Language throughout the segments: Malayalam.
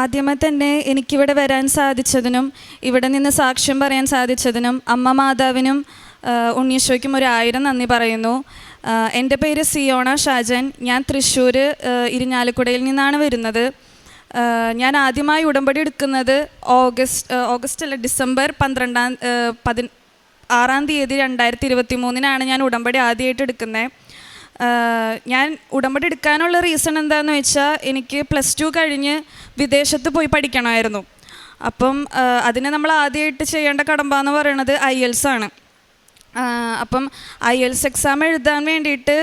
ആദ്യമേ തന്നെ എനിക്കിവിടെ വരാൻ സാധിച്ചതിനും ഇവിടെ നിന്ന് സാക്ഷ്യം പറയാൻ സാധിച്ചതിനും അമ്മ മാതാവിനും ആ, ഉണ്ണീശോയ്ക്കും ഒരു ആയിരം നന്ദി പറയുന്നു. എന്റെ പേര് സിയോണ ഷാജൻ. ഞാൻ തൃശ്ശൂർ ഇരിഞ്ഞാലക്കുടയിൽ നിന്നാണ് വരുന്നത്. ഞാൻ ആദ്യമായി ഉടമ്പടി എടുക്കുന്നത് ഓഗസ്റ്റ് ഓഗസ്റ്റ് അല്ല ഡിസംബർ പന്ത്രണ്ടാം പതി ആറാം തീയതി രണ്ടായിരത്തി ഇരുപത്തി മൂന്നിനാണ് ഞാൻ ഉടമ്പടി ആദ്യമായിട്ട് എടുക്കുന്നത്. ഞാൻ ഉടമ്പടി എടുക്കാനുള്ള റീസൺ എന്താണെന്ന് വെച്ചാൽ എനിക്ക് പ്ലസ് ടു കഴിഞ്ഞ് വിദേശത്ത് പോയി പഠിക്കണമായിരുന്നു. അപ്പം അതിന് നമ്മൾ ആദ്യമായിട്ട് ചെയ്യേണ്ട കടമ്പ എന്ന് പറയുന്നത് ഐ എൽസ് ആണ്. അപ്പം ഐ എൽസ് എക്സാം എഴുതാൻ വേണ്ടിയിട്ട്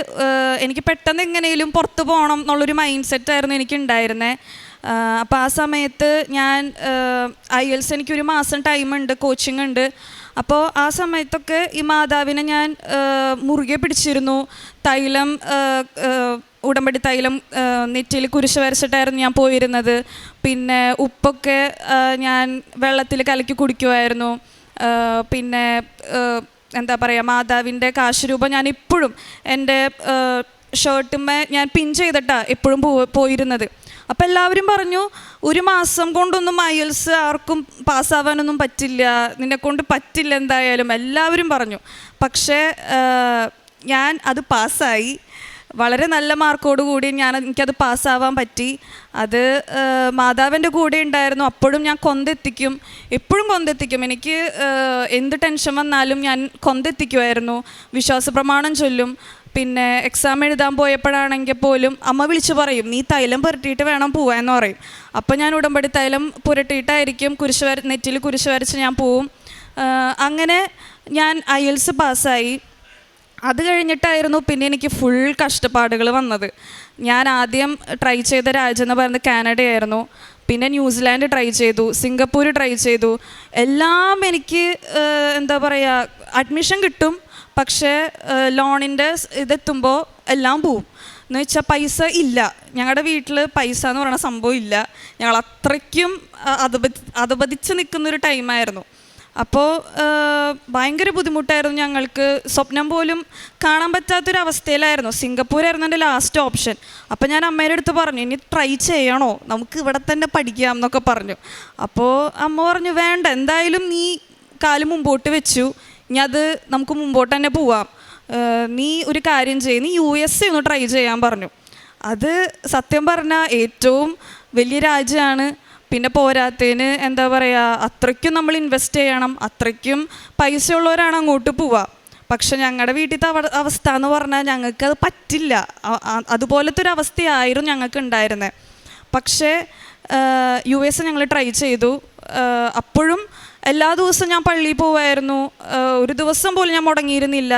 എനിക്ക് പെട്ടെന്ന് എങ്ങനെയും പുറത്ത് പോകണം എന്നുള്ളൊരു മൈൻഡ് സെറ്റായിരുന്നു എനിക്ക് ഉണ്ടായിരുന്നത് അപ്പോൾ ആ സമയത്ത് ഞാൻ ഐ എൽസ് എനിക്കൊരു മാസം ടൈമുണ്ട് കോച്ചിങ് ഉണ്ട്. അപ്പോൾ ആ സമയത്തൊക്കെ ഈ മാതാവിനെ ഞാൻ മുറുകെ പിടിച്ചിരുന്നു. തൈലം ഉടമ്പടി തൈലം നെറ്റിയിൽ കുരിശ് വരച്ചിട്ടായിരുന്നു ഞാൻ പോയിരുന്നത്. പിന്നെ ഉപ്പൊക്കെ ഞാൻ വെള്ളത്തിൽ കലക്കി കുടിക്കുമായിരുന്നു പിന്നെ എന്താ പറയുക മാതാവിന്റെ കാശ് രൂപം ഞാൻ ഇപ്പോഴും എന്റെ ഷർട്ടുമ്മേ ഞാൻ പിൻ ചെയ്തിട്ടാണ് എപ്പോഴും പോയിരുന്നത്. അപ്പോൾ എല്ലാവരും പറഞ്ഞു ഒരു മാസം കൊണ്ടൊന്നും മയൽസ് ആർക്കും പാസ്സാവാനൊന്നും പറ്റില്ല. നിന്നെ കൊണ്ട് പറ്റില്ല എന്തായാലും എല്ലാവരും പറഞ്ഞു. പക്ഷേ ഞാൻ അത് പാസ്സായി. വളരെ നല്ല മാർക്കോട് കൂടി ഞാൻ എനിക്കത് പാസ്സാവാൻ പറ്റി. അത് മാതാവിന്റെ കൂടെ ഉണ്ടായിരുന്നു. അപ്പോഴും ഞാൻ കൊന്തെത്തിക്കും. എപ്പോഴും കൊന്തെത്തിക്കും. എനിക്ക് എന്ത് ടെൻഷൻ വന്നാലും ഞാൻ കൊന്തെത്തിക്കുമായിരുന്നു. വിശ്വാസ പ്രമാണം ചൊല്ലും. പിന്നെ എക്സാം എഴുതാൻ പോയപ്പോഴാണെങ്കിൽ പോലും അമ്മ വിളിച്ച് പറയും നീ തൈലം പുരട്ടിയിട്ട് വേണം പോവാന്ന് പറയും. അപ്പോൾ ഞാൻ ഉടമ്പടി തൈലം പുരട്ടിയിട്ടായിരിക്കും കുരിശ് വര നെറ്റിൽ കുരിശ് വരച്ച് ഞാൻ പോവും. അങ്ങനെ ഞാൻ ഐ എൽസ് പാസ്സായി. അത് കഴിഞ്ഞിട്ടായിരുന്നു പിന്നെ എനിക്ക് ഫുൾ കഷ്ടപ്പാടുകൾ വന്നത്. ഞാൻ ആദ്യം ട്രൈ ചെയ്ത രാജ്യം എന്ന് പറയുന്നത് കാനഡയായിരുന്നു. പിന്നെ ന്യൂസിലാൻഡ് ട്രൈ ചെയ്തു സിംഗപ്പൂർ ട്രൈ ചെയ്തു. എല്ലാം എനിക്ക് എന്താ പറയുക അഡ്മിഷൻ കിട്ടും. പക്ഷേ ലോണിന്റെ ഇതെത്തുമ്പോൾ എല്ലാം പോവും. എന്ന് വെച്ചാൽ പൈസ ഇല്ല. ഞങ്ങളുടെ വീട്ടിൽ പൈസ എന്ന് പറയുന്ന സംഭവം ഇല്ല. ഞങ്ങൾ അത്രയ്ക്കും അധപതി അധപതിച്ച് നിൽക്കുന്നൊരു ടൈമായിരുന്നു. അപ്പോൾ ഭയങ്കര ബുദ്ധിമുട്ടായിരുന്നു ഞങ്ങൾക്ക്. സ്വപ്നം പോലും കാണാൻ പറ്റാത്തൊരു അവസ്ഥയിലായിരുന്നു സിംഗപ്പൂരായിരുന്നു എന്റെ ലാസ്റ്റ് ഓപ്ഷൻ അപ്പോൾ ഞാൻ അമ്മയുടെ അടുത്ത് പറഞ്ഞു ഇനി ട്രൈ ചെയ്യണോ? നമുക്ക് ഇവിടെ തന്നെ പഠിക്കാം എന്നൊക്കെ പറഞ്ഞു. അപ്പോൾ അമ്മ പറഞ്ഞു വേണ്ട. എന്തായാലും നീ കാൽ മുമ്പോട്ട് വെച്ചു. ഇനി അത് നമുക്ക് മുമ്പോട്ട് തന്നെ പോവാം. നീ ഒരു കാര്യം ചെയ്യും. നീ യു എസ് ഒന്ന് ട്രൈ ചെയ്യാൻ പറഞ്ഞു. അത് സത്യം പറഞ്ഞാൽ ഏറ്റവും വലിയ രാജ്യമാണ്. പിന്നെ പോരാത്തതിന് എന്താ പറയുക അത്രയ്ക്കും നമ്മൾ ഇൻവെസ്റ്റ് ചെയ്യണം. അത്രയ്ക്കും പൈസ ഉള്ളവരാണ് അങ്ങോട്ട് പോവുക പക്ഷെ ഞങ്ങളുടെ വീട്ടിലത്തെ അവ അവസ്ഥ എന്ന് പറഞ്ഞാൽ ഞങ്ങൾക്ക് അത് പറ്റില്ല. അതുപോലത്തെ ഒരു അവസ്ഥയായിരുന്നു ഞങ്ങൾക്ക് ഉണ്ടായിരുന്നത് പക്ഷേ യു എസ് ഞങ്ങൾ ട്രൈ ചെയ്തു. അപ്പോഴും എല്ലാ ദിവസവും ഞാൻ പള്ളിയിൽ പോവായിരുന്നു. ഒരു ദിവസം പോലും ഞാൻ മുടങ്ങിയിരുന്നില്ല.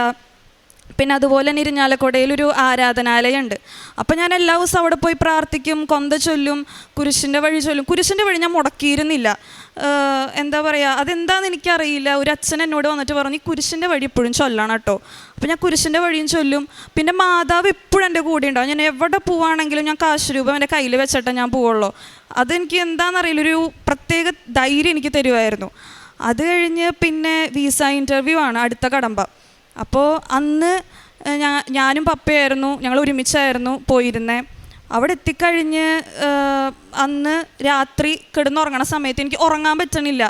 പിന്നെ അതുപോലെ തന്നെ ഇരിഞ്ഞാലക്കുടയിൽ ഒരു ആരാധനാലയമുണ്ട്. അപ്പം ഞാൻ എല്ലാ ദിവസവും അവിടെ പോയി പ്രാർത്ഥിക്കും കൊന്ത ചൊല്ലും കുരിശിന്റെ വഴി ചൊല്ലും. കുരിശിന്റെ വഴി ഞാൻ മുടക്കിയിരുന്നില്ല. എന്താ പറയുക അതെന്താണെന്ന് എനിക്കറിയില്ല. ഒരു അച്ഛൻ എന്നോട് വന്നിട്ട് പറഞ്ഞു കുരിശിന്റെ വഴി എപ്പോഴും ചൊല്ലണം കേട്ടോ. അപ്പം ഞാൻ കുരിശിന്റെ വഴിയും ചൊല്ലും. പിന്നെ മാതാവ് എപ്പോഴും എന്റെ കൂടെ ഉണ്ടാവും. ഞാൻ എവിടെ പോവാണെങ്കിലും ഞാൻ കാശ് രൂപം എന്റെ കയ്യിൽ വെച്ചിട്ടേ ഞാൻ പോവുള്ളൂ. അതെനിക്ക് എന്താണെന്നറിയില്ല ഒരു പ്രത്യേക ധൈര്യം എനിക്ക് തരുമായിരുന്നു അത് കഴിഞ്ഞ് പിന്നെ വിസ ഇന്റർവ്യൂ ആണ് അടുത്ത കടമ്പ. അപ്പോൾ അന്ന് ഞാ ഞാനും പപ്പയായിരുന്നു ഞങ്ങൾ ഒരുമിച്ചായിരുന്നു പോയിരുന്നത് അവിടെ എത്തിക്കഴിഞ്ഞ് അന്ന് രാത്രി കിടന്നുറങ്ങണ സമയത്ത് എനിക്ക് ഉറങ്ങാൻ പറ്റണില്ല.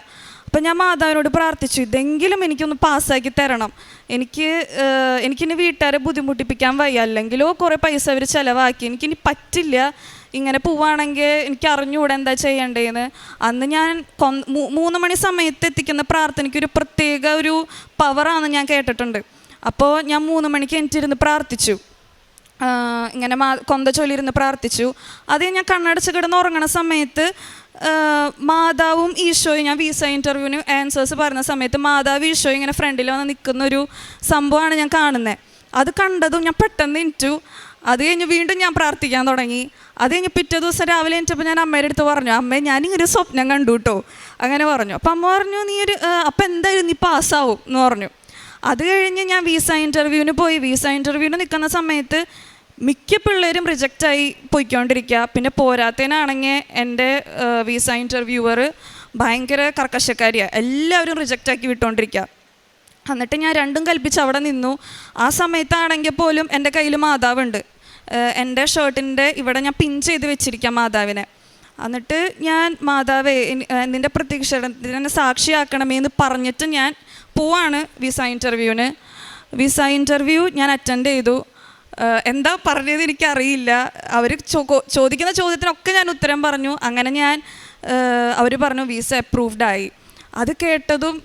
അപ്പം ഞാൻ മാതാവിനോട് പ്രാർത്ഥിച്ചു ഇതെങ്കിലും എനിക്കൊന്ന് പാസ്സാക്കി തരണം. എനിക്ക് എനിക്കിനി വീട്ടുകാരെ ബുദ്ധിമുട്ടിപ്പിക്കാൻ വയ്യ. അല്ലെങ്കിലോ കുറേ പൈസ അവർ ചിലവാക്കി. എനിക്കിനി പറ്റില്ല. ഇങ്ങനെ പോവുകയാണെങ്കിൽ എനിക്ക് അറിഞ്ഞുകൂടെ എന്താ ചെയ്യേണ്ടതെന്ന് അന്ന് ഞാൻ മൂന്ന് മണി സമയത്ത് എത്തിക്കുന്ന പ്രാർത്ഥനയ്ക്ക് ഒരു പ്രത്യേക ഒരു പവറാണെന്ന് ഞാൻ കേട്ടിട്ടുണ്ട്. അപ്പോൾ ഞാൻ മൂന്ന് മണിക്ക് എനിക്കിരുന്ന് പ്രാർത്ഥിച്ചു. ഇങ്ങനെ മാ കൊന്ത ചൊല്ലിയിരുന്ന് പ്രാർത്ഥിച്ചു. അത് ഞാൻ കണ്ണടച്ച് കിടന്ന് ഉറങ്ങണ സമയത്ത് മാതാവും ഈശോയും ഞാൻ വിസ ഇന്റർവ്യൂവിന് ആൻസേഴ്സ് പറഞ്ഞ സമയത്ത് മാതാവ് ഈശോയും ഇങ്ങനെ ഫ്രണ്ടിൽ വന്ന് നിൽക്കുന്ന ഒരു സംഭവമാണ് ഞാൻ കാണുന്നത് അത് കണ്ടതും ഞാൻ പെട്ടെന്ന് എനിറ്റു അത് കഴിഞ്ഞ് വീണ്ടും ഞാൻ പ്രാർത്ഥിക്കാൻ തുടങ്ങി. അത് കഴിഞ്ഞ് പിറ്റേ ദിവസം രാവിലെ എനിച്ചപ്പോൾ ഞാൻ അമ്മയുടെ അടുത്ത് പറഞ്ഞു അമ്മേ ഞാനിങ്ങനെ സ്വപ്നം കണ്ടു കേട്ടോ അങ്ങനെ പറഞ്ഞു. അപ്പം അമ്മ പറഞ്ഞു നീ ഒരു അപ്പം എന്തായാലും നീ പാസ്സാവും എന്ന് പറഞ്ഞു. അത് കഴിഞ്ഞ് ഞാൻ വിസ ഇന്റർവ്യൂവിന് പോയി. വിസ ഇന്റർവ്യൂവിന് നിൽക്കുന്ന സമയത്ത് മിക്ക പിള്ളേരും റിജക്റ്റായി പോയിക്കൊണ്ടിരിക്കുക പിന്നെ പോരാത്തതിനാണെങ്കിൽ എന്റെ വിസ ഇന്റർവ്യൂവർ ഭയങ്കര കർക്കശക്കാരിയാണ് എല്ലാവരും റിജക്റ്റാക്കി വിട്ടുകൊണ്ടിരിക്കുക എന്നിട്ട് ഞാൻ രണ്ടും കൽപ്പിച്ച് അവിടെ നിന്നു. ആ സമയത്താണെങ്കിൽ പോലും എന്റെ കയ്യിൽ മാതാവുണ്ട്. എന്റെ ഷർട്ടിന്റെ ഇവിടെ ഞാൻ പിൻ ചെയ്ത് വെച്ചിരിക്കാം മാതാവിനെ. എന്നിട്ട് ഞാൻ മാതാവേ നിന്റെ എന്നെ സാക്ഷിയാക്കണമേ എന്ന് പറഞ്ഞിട്ട് ഞാൻ പോവാണ് വിസ ഇന്റർവ്യൂവിന് വിസ ഇന്റർവ്യൂ ഞാൻ അറ്റൻഡ് ചെയ്തു. എന്താ പറഞ്ഞത് എനിക്കറിയില്ല. അവർ ചോദിക്കുന്ന ചോദ്യത്തിനൊക്കെ ഞാൻ ഉത്തരം പറഞ്ഞു. അങ്ങനെ ഞാൻ അവർ പറഞ്ഞു വിസ അപ്രൂവ്ഡ് ആയി. അത് കേട്ടതും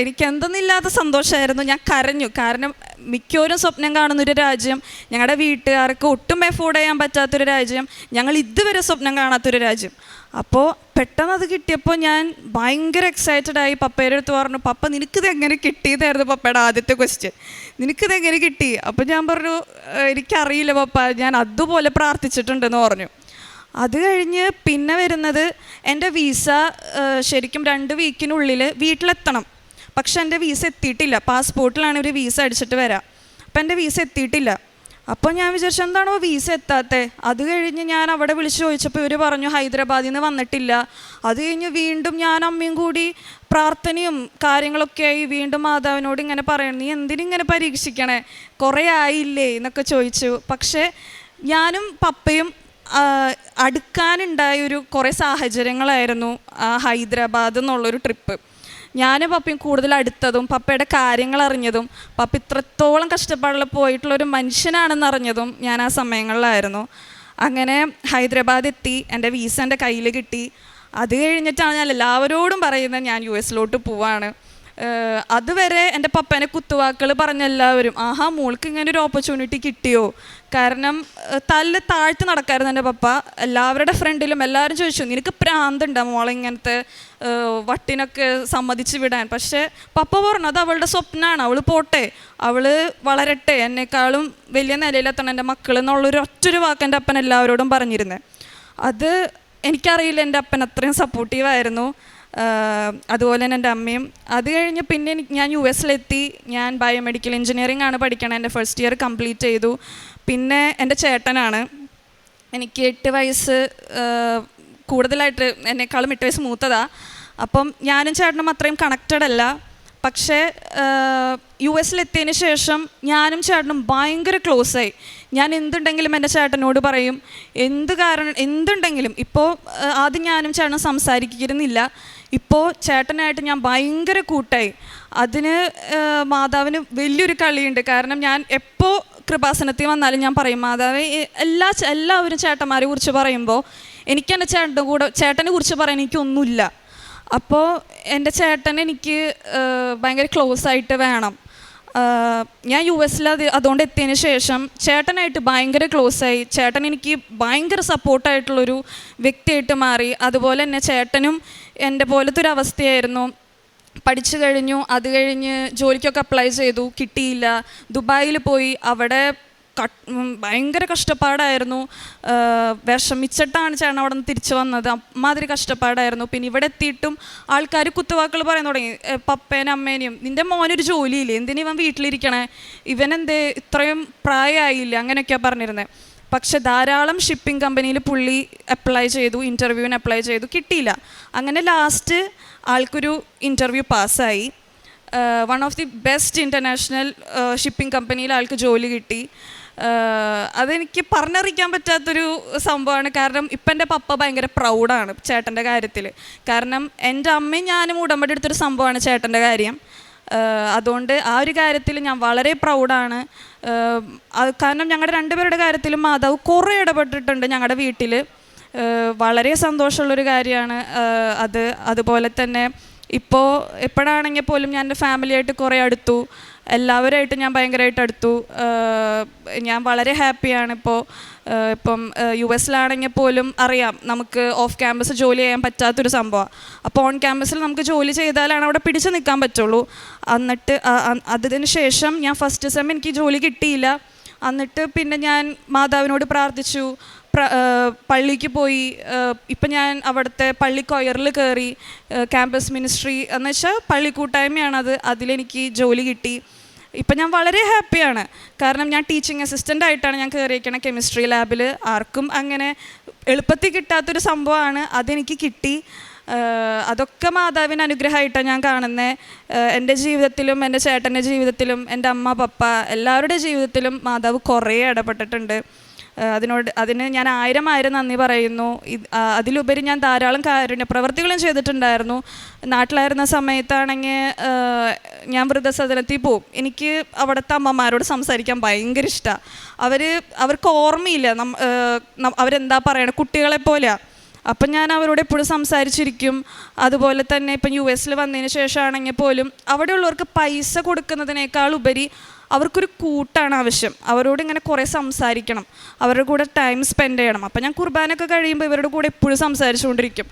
എനിക്ക് എന്തെന്നില്ലാത്ത സന്തോഷമായിരുന്നു ഞാൻ കരഞ്ഞു. കാരണം മിക്കവരും സ്വപ്നം കാണുന്ന ഒരു രാജ്യം ഞങ്ങളുടെ വീട്ടുകാർക്ക് ഒട്ടും എഫോർഡ് ചെയ്യാൻ പറ്റാത്തൊരു രാജ്യം ഞങ്ങൾ ഇതുവരെ സ്വപ്നം കാണാത്തൊരു രാജ്യം. അപ്പോൾ പെട്ടെന്ന് അത് കിട്ടിയപ്പോൾ ഞാൻ ഭയങ്കര എക്സൈറ്റഡ് ആയി. പപ്പയുടെ അടുത്ത് പറഞ്ഞു പപ്പ നിനക്കിത് എങ്ങനെ കിട്ടിയതായിരുന്നു പപ്പയുടെ ആദ്യത്തെ ക്വസ്റ്റ്യൻ നിനക്കിത് എങ്ങനെ കിട്ടി? അപ്പോൾ ഞാൻ പറഞ്ഞു "ഏഹ് എനിക്കറിയില്ല പപ്പ. ഞാൻ അതുപോലെ പ്രാർത്ഥിച്ചിട്ടുണ്ടെന്ന് പറഞ്ഞു. അത് കഴിഞ്ഞ് പിന്നെ വരുന്നത് എന്റെ വീസ ശരിക്കും രണ്ട് വീക്കിനുള്ളിൽ വീട്ടിലെത്തണം. പക്ഷെ എന്റെ വീസ എത്തിയിട്ടില്ല. പാസ്പോർട്ടിലാണ് ഒരു വീസ അടിച്ചിട്ട് വരാം. അപ്പം എന്റെ വീസ എത്തിയിട്ടില്ല. അപ്പോൾ ഞാൻ വിചാരിച്ചു എന്താണോ വീസ എത്താത്തത് അത് കഴിഞ്ഞ് ഞാൻ അവിടെ വിളിച്ച് ചോദിച്ചപ്പോൾ ഇവർ പറഞ്ഞു ഹൈദരാബാദിൽ നിന്ന് വന്നിട്ടില്ല. അത് കഴിഞ്ഞ് വീണ്ടും ഞാൻ അമ്മയും കൂടി പ്രാർത്ഥനയും കാര്യങ്ങളൊക്കെയായി വീണ്ടും മാതാവിനോട് ഇങ്ങനെ പറയണം നീ എന്തിനിങ്ങനെ പരീക്ഷിക്കണേ? കുറേ ആയില്ലേ? എന്നൊക്കെ ചോദിച്ചു. പക്ഷേ ഞാനും പപ്പയും ആ, അടുക്കാനുണ്ടായ ഒരു കുറേ സാഹചര്യങ്ങളായിരുന്നു ഹൈദരാബാദ് എന്നുള്ളൊരു ട്രിപ്പ്. ഞാൻ പപ്പയും കൂടുതൽ അടുത്തതും പപ്പയുടെ കാര്യങ്ങൾ അറിഞ്ഞതും പപ്പ ഇത്രത്തോളം കഷ്ടപ്പാടിൽ പോയിട്ടുള്ളൊരു മനുഷ്യനാണെന്ന് അറിഞ്ഞതും ഞാൻ ആ സമയങ്ങളിലായിരുന്നു. അങ്ങനെ ഹൈദരാബാദ് എത്തി എന്റെ വീസ എന്റെ കയ്യിൽ കിട്ടി. അത് കഴിഞ്ഞിട്ടാണ് ഞാൻ എല്ലാവരോടും പറയുന്നത് ഞാൻ യു എസിലോട്ട് പോവാണ്. അതുവരെ എന്റെ പപ്പേനെ കുത്തുവാക്കുകൾ പറഞ്ഞ എല്ലാവരും ആഹാ മോൾക്ക് ഇങ്ങനെ ഒരു ഓപ്പർച്യൂണിറ്റി കിട്ടിയോ? കാരണം തല്ല താഴ്ത്തി നടക്കായിരുന്നു എന്റെ പപ്പ. എല്ലാവരുടെ ഫ്രണ്ടിലും എല്ലാവരും ചോദിച്ചു നിനക്ക് പ്രാന്തുണ്ടോ മോളെ ഇങ്ങനത്തെ വട്ടിനൊക്കെ സമ്മതിച്ച് വിടാൻ? പക്ഷേ പപ്പ പറഞ്ഞു അത് അവളുടെ സ്വപ്നമാണ് അവൾ പോട്ടെ. അവൾ വളരട്ടെ. എന്നെക്കാളും വലിയ നിലയിലെത്തണം എന്റെ മക്കൾ എന്നുള്ളൊരു ഒറ്റൊരു വാക്ക് എന്റെ അപ്പൻ എല്ലാവരോടും പറഞ്ഞിരുന്നത് അത് എനിക്കറിയില്ല എന്റെ അപ്പൻ അത്രയും സപ്പോർട്ടീവായിരുന്നു അതുപോലെ തന്നെ എന്റെ അമ്മയും. അത് കഴിഞ്ഞ് പിന്നെ ഞാൻ യു എസിലെത്തി. ഞാൻ ബയോമെഡിക്കൽ എഞ്ചിനീയറിംഗ് ആണ് പഠിക്കണത്. എന്റെ ഫസ്റ്റ് ഇയർ കംപ്ലീറ്റ് ചെയ്തു. പിന്നെ എന്റെ ചേട്ടനാണ്. എനിക്ക് എട്ട് വയസ്സ് കൂടുതലായിട്ട് എന്നെക്കാളും എട്ട് വയസ്സ് മൂത്തതാണ് അപ്പം ഞാനും ചേട്ടനും അത്രയും കണക്റ്റഡ് അല്ല. പക്ഷേ യു എസിലെത്തിയതിന് ശേഷം ഞാനും ചേട്ടനും ഭയങ്കര ക്ലോസ് ആയി. ഞാൻ എന്തുണ്ടെങ്കിലും എന്റെ ചേട്ടനോട് പറയും. എന്ത് കാരണം എന്തുണ്ടെങ്കിലും. ഇപ്പോൾ ആദ്യം ഞാനും ചേട്ടനും സംസാരിക്കുന്നില്ല ഇപ്പോൾ ചേട്ടനായിട്ട് ഞാൻ ഭയങ്കര കൂട്ടായി. അതിന് മാതാവിന് വലിയൊരു കളിയുണ്ട്. കാരണം ഞാൻ എപ്പോൾ കൃപാസനത്തിൽ വന്നാലും ഞാൻ പറയും മാതാവ് എല്ലാ എല്ലാവരും ചേട്ടന്മാരെ കുറിച്ച് പറയുമ്പോൾ എനിക്ക് എന്റെ ചേട്ടന്റെ കൂടെ ചേട്ടനെ കുറിച്ച് പറയാൻ എനിക്കൊന്നുമില്ല. അപ്പോൾ എന്റെ ചേട്ടൻ എനിക്ക് ഭയങ്കര ക്ലോസ് ആയിട്ട് വേണം. ഞാൻ യു എസിൽ അത് അതുകൊണ്ട് എത്തിയതിന് ശേഷം ചേട്ടനായിട്ട് ഭയങ്കര ക്ലോസ് ആയി. ചേട്ടൻ എനിക്ക് ഭയങ്കര സപ്പോർട്ടായിട്ടുള്ളൊരു വ്യക്തിയായിട്ട് മാറി. അതുപോലെ തന്നെ ചേട്ടനും എന്റെ പോലത്തെ ഒരു അവസ്ഥയായിരുന്നു പഠിച്ചു കഴിഞ്ഞു അത് കഴിഞ്ഞ് ജോലിക്കൊക്കെ അപ്ലൈ ചെയ്തു കിട്ടിയില്ല. ദുബായിൽ പോയി അവിടെ ഭയങ്കര കഷ്ടപ്പാടായിരുന്നു. വിഷമിച്ചിട്ടാണ് ചേട്ടൻ അവിടെ നിന്ന് തിരിച്ചു വന്നത്. അമ്മാതിരി കഷ്ടപ്പാടായിരുന്നു. പിന്നെ ഇവിടെ എത്തിയിട്ടും ആൾക്കാർ കുത്തുവാക്കൾ പറയാൻ തുടങ്ങി. "ഏ, പപ്പേനും അമ്മേനെയും. നിന്റെ മോനൊരു ജോലിയില്ലേ? എന്തിനും ഇവൻ വീട്ടിലിരിക്കണേ? ഇവനെന്തേ ഇത്രയും പ്രായമായില്ല? അങ്ങനെയൊക്കെയാണ് പറഞ്ഞിരുന്നത് പക്ഷെ ധാരാളം ഷിപ്പിംഗ് കമ്പനിയിൽ പുള്ളി അപ്ലൈ ചെയ്തു ഇന്റർവ്യൂവിന് അപ്ലൈ ചെയ്തു കിട്ടിയില്ല. അങ്ങനെ ലാസ്റ്റ് ആൾക്കൊരു ഇന്റർവ്യൂ പാസ്സായി one of the best international shipping കമ്പനിയിൽ ആൾക്ക് ജോലി കിട്ടി. അതെനിക്ക് പറഞ്ഞറിയിക്കാൻ പറ്റാത്തൊരു സംഭവമാണ്. കാരണം ഇപ്പം എന്റെ പപ്പ ഭയങ്കര പ്രൗഡാണ് ചേട്ടന്റെ കാര്യത്തിൽ കാരണം എന്റെ അമ്മയും ഞാനും ഉടമ്പടി എടുത്തൊരു സംഭവമാണ് ചേട്ടന്റെ കാര്യം. അതുകൊണ്ട് ആ ഒരു കാര്യത്തിൽ ഞാൻ വളരെ പ്രൗഡാണ്. കാരണം ഞങ്ങളുടെ രണ്ടുപേരുടെ കാര്യത്തിലും മാതാവ് കുറേ ഇടപെട്ടിട്ടുണ്ട് ഞങ്ങളുടെ വീട്ടിൽ വളരെ സന്തോഷമുള്ളൊരു കാര്യമാണ്. അത് അതുപോലെ തന്നെ ഇപ്പോൾ എപ്പോഴാണെങ്കിൽ പോലും ഞാൻ എന്റെ ഫാമിലിയായിട്ട് കുറേ അടുത്തു. എല്ലാവരുമായിട്ട് ഞാൻ ഭയങ്കരമായിട്ട് അടുത്തു. ഞാൻ വളരെ ഹാപ്പിയാണ് ഇപ്പോൾ ഇപ്പം യു എസിലാണെങ്കിൽ പോലും അറിയാം നമുക്ക് ഓഫ് ക്യാമ്പസ് ജോലി ചെയ്യാൻ പറ്റാത്തൊരു സംഭവമാണ് അപ്പോൾ ഓൺ ക്യാമ്പസിൽ നമുക്ക് ജോലി ചെയ്താലാണ് അവിടെ പിടിച്ചു നിൽക്കാൻ പറ്റുള്ളൂ. എന്നിട്ട് അതിന് ശേഷം ഞാൻ ഫസ്റ്റ് സെം എനിക്ക് ജോലി കിട്ടിയില്ല. എന്നിട്ട് പിന്നെ ഞാൻ മാതാവിനോട് പ്രാർത്ഥിച്ചു. പ്ര- പള്ളിക്ക് പോയി. ഇപ്പം ഞാൻ അവിടുത്തെ പള്ളി കൊയറിൽ കയറി ക്യാമ്പസ് മിനിസ്ട്രി എന്ന് വെച്ചാൽ പള്ളി അതിലെനിക്ക് ജോലി കിട്ടി. ഇപ്പം ഞാൻ വളരെ ഹാപ്പിയാണ്. കാരണം ഞാൻ ടീച്ചിങ് അസിസ്റ്റന്റ് ആയിട്ടാണ് ഞാൻ കയറിയിരിക്കണത് കെമിസ്ട്രി ലാബിൽ ആർക്കും അങ്ങനെ എളുപ്പത്തിൽ കിട്ടാത്തൊരു സംഭവമാണ്. അതെനിക്ക് കിട്ടി. അതൊക്കെ മാതാവിന് അനുഗ്രഹമായിട്ടാണ് ഞാൻ കാണുന്നത് എന്റെ ജീവിതത്തിലും എന്റെ ചേട്ടന്റെ ജീവിതത്തിലും എന്റെ അമ്മ പപ്പ എല്ലാവരുടെ ജീവിതത്തിലും മാതാവ് കുറേ ഇടപെട്ടിട്ടുണ്ട്. അതിനോട് അതിന് ഞാൻ ആയിരം ആയിരം നന്ദി പറയുന്നു. അതിലുപരി ഞാൻ ധാരാളം കാരുണ്യ പ്രവൃത്തികളും ചെയ്തിട്ടുണ്ടായിരുന്നു. നാട്ടിലായിരുന്ന സമയത്താണെങ്കിൽ ഞാൻ വൃദ്ധസദനത്തിൽ പോവും. എനിക്ക് അവിടുത്തെ അമ്മമാരോട് സംസാരിക്കാൻ ഭയങ്കര ഇഷ്ടമാണ് അവർ അവർക്ക് ഓർമ്മയില്ല. അവരെന്താ പറയണത് കുട്ടികളെ പോലെയാണ് അപ്പം ഞാൻ അവരോട് എപ്പോഴും സംസാരിച്ചിരിക്കും. അതുപോലെ തന്നെ ഇപ്പം യു എസിൽ വന്നതിന് ശേഷമാണെങ്കിൽ പോലും അവിടെയുള്ളവർക്ക് പൈസ കൊടുക്കുന്നതിനേക്കാൾ ഉപരി അവർക്കൊരു കൂട്ടാണ് ആവശ്യം. അവരോട് ഇങ്ങനെ കുറേ സംസാരിക്കണം. അവരുടെ കൂടെ ടൈം സ്പെൻഡ് ചെയ്യണം. അപ്പം ഞാൻ കുർബാനൊക്കെ കഴിയുമ്പോൾ ഇവരുടെ കൂടെ എപ്പോഴും സംസാരിച്ചുകൊണ്ടിരിക്കും.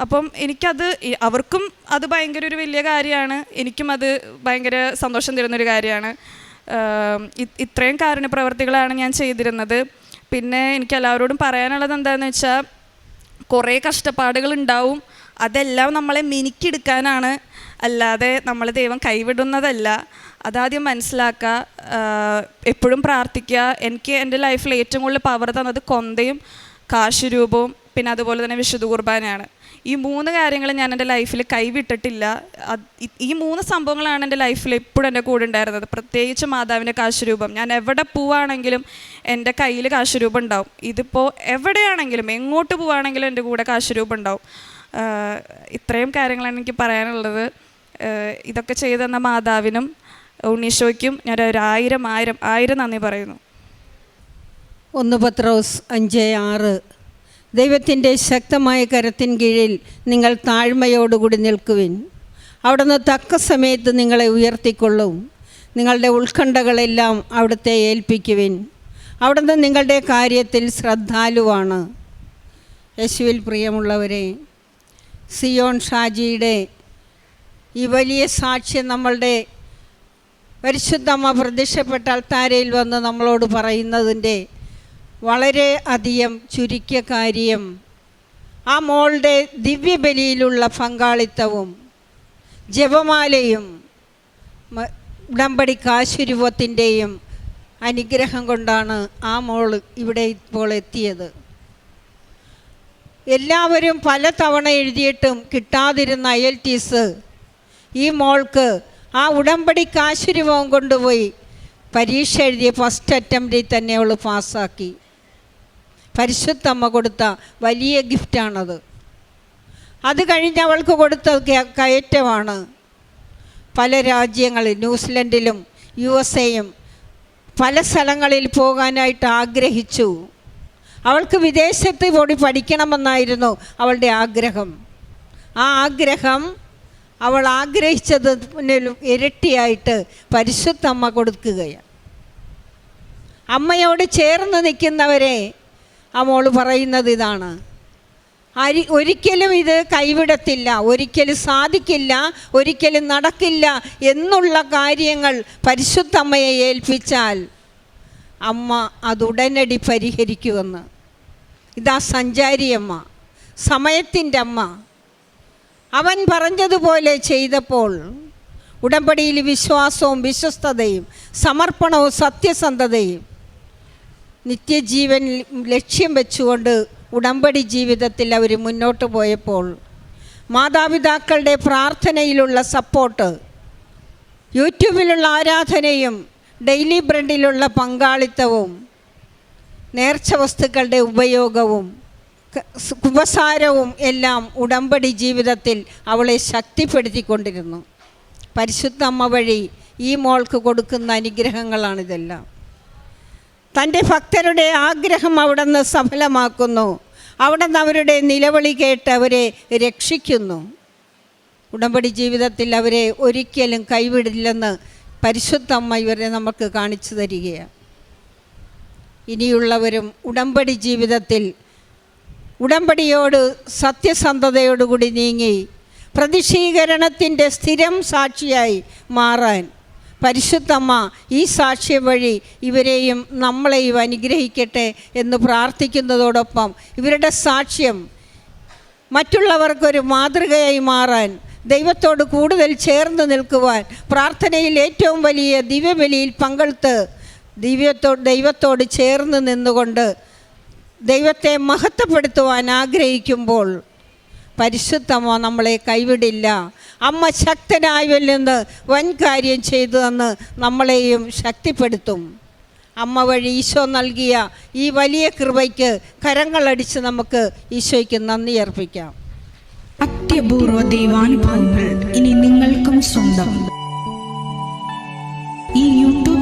അപ്പം എനിക്കത് അവർക്കും അത് ഭയങ്കര ഒരു വലിയ കാര്യമാണ്. എനിക്കും അത് ഭയങ്കര സന്തോഷം തരുന്നൊരു കാര്യമാണ്. ഇത്രയും കാരുണ്യ പ്രവർത്തികളാണ് ഞാൻ ചെയ്തിരുന്നത്. പിന്നെ എനിക്ക് എല്ലാവരോടും പറയാനുള്ളത് എന്താണെന്ന് വെച്ചാൽ കുറേ കഷ്ടപ്പാടുകൾ ഉണ്ടാവും. അതെല്ലാം നമ്മളെ മിനുക്കിയെടുക്കാനാണ്. അല്ലാതെ നമ്മൾ ദൈവം കൈവിടുന്നതല്ല. അതാദ്യം മനസ്സിലാക്കുക എപ്പോഴും പ്രാർത്ഥിക്കുക. എനിക്ക് എന്റെ ലൈഫിൽ ഏറ്റവും കൂടുതൽ പവർ തന്നത് കൊന്തയും കാശുരൂപവും പിന്നെ അതുപോലെ തന്നെ വിശുദ്ധ കുർബാനയാണ്. ഈ മൂന്ന് കാര്യങ്ങൾ ഞാൻ എന്റെ ലൈഫിൽ കൈവിട്ടിട്ടില്ല. ഈ മൂന്ന് സംഭവങ്ങളാണ് എന്റെ ലൈഫിൽ എപ്പോഴും എന്റെ കൂടെ ഉണ്ടായിരുന്നത്. പ്രത്യേകിച്ച് മാതാവിന്റെ കാശുരൂപം. ഞാൻ എവിടെ പോവാണെങ്കിലും എന്റെ കയ്യിൽ കാശുരൂപം ഉണ്ടാവും. ഇതിപ്പോൾ എവിടെയാണെങ്കിലും എങ്ങോട്ട് പോവാണെങ്കിലും എന്റെ കൂടെ കാശുരൂപം ഉണ്ടാവും. ഇത്രയും കാര്യങ്ങളാണ് എനിക്ക് പറയാനുള്ളത്. ഇതൊക്കെ ചെയ്തു തന്ന മാതാവിനും ഉണ്ണീശോയ്ക്കും ഞാൻ ഒരു ആയിരം ആയിരം ആയിരം നന്ദി പറയുന്നു. ഒന്ന് പത്രോസ് അഞ്ച് ആറ്. ദൈവത്തിന്റെ ശക്തമായ കരത്തിൻ കീഴിൽ നിങ്ങൾ താഴ്മയോടുകൂടി നിൽക്കുവിൻ. അവിടുന്ന് തക്ക സമയത്ത് നിങ്ങളെ ഉയർത്തിക്കൊള്ളും. നിങ്ങളുടെ ഉത്കണ്ഠകളെല്ലാം അവിടുത്തെ ഏൽപ്പിക്കുവിൻ. അവിടുന്ന് നിങ്ങളുടെ കാര്യത്തിൽ ശ്രദ്ധാലുവാണ്. യേശുവിൽ പ്രിയമുള്ളവരെ സിയോൺ ഷാജിയുടെ ഈ വലിയ സാക്ഷ്യം നമ്മളുടെ പരിശുദ്ധമ്മ പ്രത്യക്ഷപ്പെട്ട അൾത്താരയിൽ വന്ന് നമ്മളോട് പറയുന്നതിന്റെ വളരെ അധികം ചുരുക്കിയ കാര്യം ആ മോളുടെ ദിവ്യബലിയിലുള്ള പങ്കാളിത്തവും ജപമാലയും ഉടമ്പടി കാശുരൂപത്തിന്റെയും അനുഗ്രഹം കൊണ്ടാണ് ആ മോൾ ഇവിടെ ഇപ്പോൾ എത്തിയത്. എല്ലാവരും പല തവണ എഴുതിയിട്ടും കിട്ടാതിരുന്ന അയൽ ടീസ് ഈ മോൾക്ക് ആ ഉടമ്പടി ആശീർവാദം കൊണ്ടുപോയി പരീക്ഷ എഴുതിയ ഫസ്റ്റ് അറ്റംപ്റ്റിൽ തന്നെ അവൾ പാസ്സാക്കി. പരിശുദ്ധമ്മ കൊടുത്ത വലിയ ഗിഫ്റ്റാണത് അത് കഴിഞ്ഞ് അവൾക്ക് കൊടുത്ത കയറ്റമാണ്. പല രാജ്യങ്ങളിൽ ന്യൂസിലൻഡിലും യു എസ് എയും പല സ്ഥലങ്ങളിൽ പോകാനായിട്ട് ആഗ്രഹിച്ചു. അവൾക്ക് വിദേശത്ത് പോയി പഠിക്കണമെന്നായിരുന്നു അവളുടെ ആഗ്രഹം. ആ ആഗ്രഹം അവൾ ആഗ്രഹിച്ചതിനും ഇരട്ടിയായിട്ട് പരിശുദ്ധമ്മ കൊടുക്കുകയാണ്. അമ്മയോട് ചേർന്ന് നിൽക്കുന്നവരെ മോൾ പറയുന്നത് ഇതാണ്. അരി ഒരിക്കലും ഇത് കൈവിടത്തില്ല ഒരിക്കലും സാധിക്കില്ല ഒരിക്കലും നടക്കില്ല എന്നുള്ള കാര്യങ്ങൾ പരിശുദ്ധമ്മയെ ഏൽപ്പിച്ചാൽ അമ്മ അതുടനടി പരിഹരിക്കുമെന്ന്. ഇതാ സഞ്ചാരിയമ്മ സമയത്തിന്റെ അമ്മ. അവൻ പറഞ്ഞതുപോലെ ചെയ്തപ്പോൾ ഉടമ്പടിയിൽ വിശ്വാസവും വിശ്വസ്തതയും സമർപ്പണവും സത്യസന്ധതയും നിത്യജീവൻ ലക്ഷ്യം വെച്ചുകൊണ്ട് ഉടമ്പടി ജീവിതത്തിൽ അവർ മുന്നോട്ട് പോയപ്പോൾ മാതാപിതാക്കളുടെ പ്രാർത്ഥനയിലുള്ള സപ്പോർട്ട് യൂട്യൂബിലുള്ള ആരാധനയും ഡെയിലി ബ്രെഡിലുള്ള പങ്കാളിത്തവും നേർച്ച വസ്തുക്കളുടെ ഉപയോഗവും കുപസാരവും എല്ലാം ഉടമ്പടി ജീവിതത്തിൽ അവളെ ശക്തിപ്പെടുത്തിക്കൊണ്ടിരുന്നു. പരിശുദ്ധ അമ്മ വഴി ഈ മോൾക്ക് കൊടുക്കുന്ന അനുഗ്രഹങ്ങളാണിതെല്ലാം തന്റെ ഭക്തരുടെ ആഗ്രഹം അവിടുന്ന് സഫലമാക്കുന്നു. അവിടുന്ന് അവരുടെ നിലവിളി കേട്ട് അവരെ രക്ഷിക്കുന്നു. ഉടമ്പടി ജീവിതത്തിൽ അവരെ ഒരിക്കലും കൈവിടില്ലെന്ന് പരിശുദ്ധമ്മ ഇവരെ നമുക്ക് കാണിച്ചു തരികയാണ്. ഇനിയുള്ളവരും ഉടമ്പടി ജീവിതത്തിൽ ഉടമ്പടിയോട് സത്യസന്ധതയോടുകൂടി നീങ്ങി പ്രതിഷീകരണത്തിന്റെ സ്ഥിരം സാക്ഷിയായി മാറാൻ പരിശുദ്ധമ്മ ഈ സാക്ഷ്യം വഴി ഇവരെയും നമ്മളെയും അനുഗ്രഹിക്കട്ടെ എന്ന് പ്രാർത്ഥിക്കുന്നതോടൊപ്പം ഇവരുടെ സാക്ഷ്യം മറ്റുള്ളവർക്കൊരു മാതൃകയായി മാറാൻ ദൈവത്തോട് കൂടുതൽ ചേർന്ന് നിൽക്കുവാൻ പ്രാർത്ഥനയിൽ ഏറ്റവും വലിയ ദിവ്യബലിയിൽ പങ്കെടുത്ത് ദിവ്യത്തോ ദൈവത്തോട് ചേർന്ന് നിന്നുകൊണ്ട് ദൈവത്തെ മഹത്വപ്പെടുത്തുവാൻ ആഗ്രഹിക്കുമ്പോൾ പരിശുദ്ധമോ നമ്മളെ കൈവിടില്ല. അമ്മ ശക്തനായവല്ലെന്ന് വൻ കാര്യം ചെയ്തു തന്ന് നമ്മളെയും ശക്തിപ്പെടുത്തും. അമ്മ വഴി ഈശോ നൽകിയ ഈ വലിയ കൃപയ്ക്ക് കരങ്ങളടിച്ച് നമുക്ക് ഈശോയ്ക്ക് നന്ദി അർപ്പിക്കാം. അത്യപൂർവ ദൈവാനുഭവങ്ങൾ ഇനി നിങ്ങൾക്കും സ്വന്തം.